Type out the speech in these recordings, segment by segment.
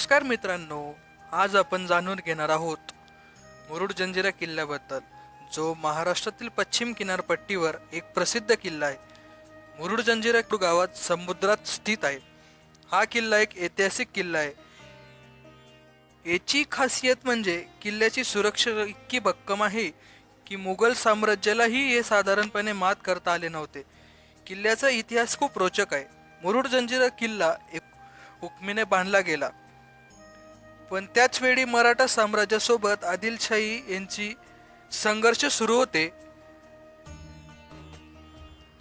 नमस्कार मित्रांनो आज आपण जाणून घेणार आहोत मुरुड जंजिरा किल्ल्याबद्दल जो महाराष्ट्रातील पश्चिम किनारपट्टीवर एक प्रसिद्ध किल्ला आहे. मुरुड जंजिरा गावात समुद्रात स्थित आहे. हा किल्ला एक ऐतिहासिक किल्ला आहे. याची खासियत म्हणजे किल्ल्याची सुरक्षा इतकी भक्कम आहे की मुघल साम्राज्यालाही हे साधारणपणे मात करता आले नव्हते. किल्ल्याचा इतिहास खूप रोचक आहे. मुरुड जंजिरा किल्ला एक हुकमीने बांधला गेला. पण त्याच वेळी मराठा साम्राज्यासोबत आदिलशाही यांची संघर्ष सुरू होते.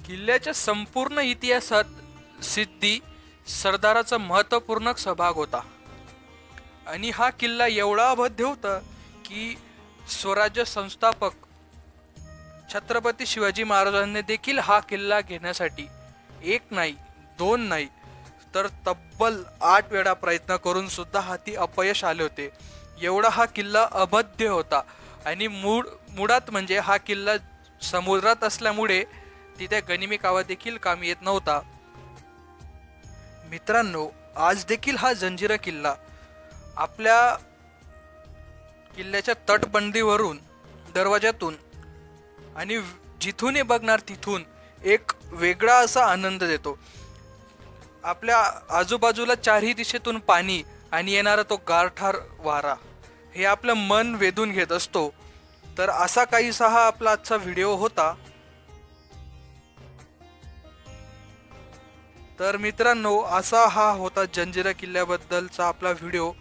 किल्ल्याच्या संपूर्ण इतिहासात सिद्धी सरदाराचा महत्त्वपूर्ण सहभाग होता. आणि हा किल्ला एवढा अभद्य होता की स्वराज्य संस्थापक छत्रपती शिवाजी महाराजांनी देखील हा किल्ला घेण्यासाठी एक नाही दोन नाही तर तब्बल आठ वेळा प्रयत्न करून सुद्धा हाती अपयश आले होते. एवढा हा किल्ला अभद्य होता आणि मूळ मुळात म्हणजे हा किल्ला समुद्रात असल्यामुळे तिथे गनिमी कावा देखील कामी येत नव्हता. मित्रांनो आज देखील हा जंजिरा किल्ला आपल्या किल्ल्याच्या तटबंदीवरून दरवाज्यातून आणि जिथूनही बघणार तिथून एक वेगळा असा आनंद देतो. आपल्या आजूबाजूला चारही दिशेतून पाणी आणि येणारा तो गारठार वारा हे आपलं मन वेधून घेत असतो. तर असा काहीसा हा आपला आजचा व्हिडिओ होता. तर मित्रांनो असा हा होता जंजिरा किल्ल्याबद्दलचा आपला व्हिडिओ.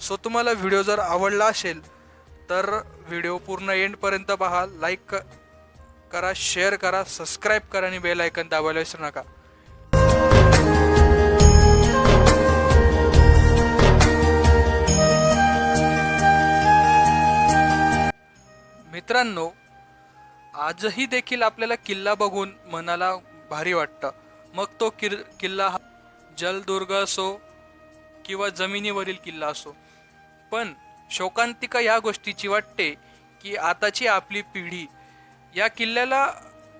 सो तुम्हाला व्हिडिओ जर आवडला असेल तर व्हिडिओ पूर्ण एंडपर्यंत पहा. लाईक करा शेअर करा सबस्क्राईब करा आणि बेल ऐकन दाबायला विसरू नका. मित्रांनो आजही देखील आपल्याला किल्ला बघून मनाला भारी वाटतं. मग तो किर किल्ला हा जलदुर्ग असो किंवा जमिनीवरील किल्ला असो. पण शोकांतिका या गोष्टीची वाटते की आताची आपली पिढी या किल्ल्याला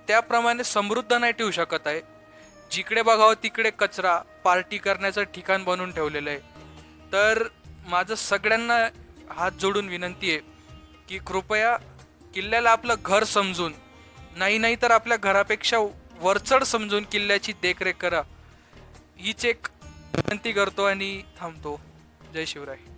त्याप्रमाणे समृद्ध नाही ठेवू शकत आहे. जिकडे बघावं तिकडे कचरा पार्टी करण्याचं ठिकाण बनवून ठेवलेलं आहे. तर माझं सगळ्यांना हात जोडून विनंती आहे की कृपया किल्ल्याला आपलं घर समजून नाही नाही तर आपल्या घरापेक्षा वरचढ समजून किल्ल्याची देखरेख करा. हीच एक विनंती करतो आणि थांबतो. जय शिवराय.